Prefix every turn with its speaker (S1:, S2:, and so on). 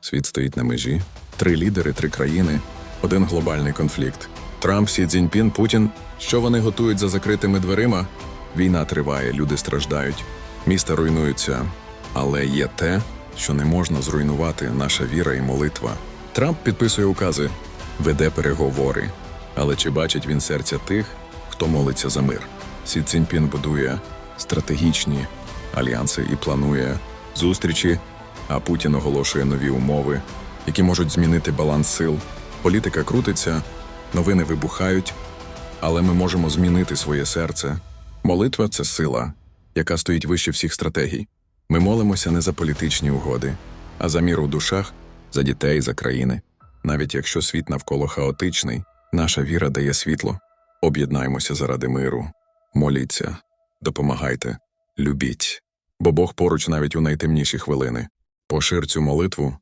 S1: Світ стоїть на межі. Три лідери, три країни, один глобальний конфлікт. Трамп, Сі Цзіньпін, Путін. Що вони готують за закритими дверима? Війна триває, люди страждають, міста руйнуються. Але є те, що не можна зруйнувати наша віра і молитва. Трамп підписує укази, веде переговори. Але чи бачить він серця тих, хто молиться за мир? Сі Цзіньпін будує стратегічні альянси і планує зустрічі, а Путін оголошує нові умови, які можуть змінити баланс сил. Політика крутиться, новини вибухають, але ми можемо змінити своє серце. Молитва це сила, яка стоїть вище всіх стратегій. Ми молимося не за політичні угоди, а за мір у душах, за дітей, за країни. Навіть якщо світ навколо хаотичний, наша віра дає світло. Об'єднаймося заради миру. Моліться, допомагайте, любіть. Бо Бог поруч навіть у найтемніші хвилини. Пошир цю молитву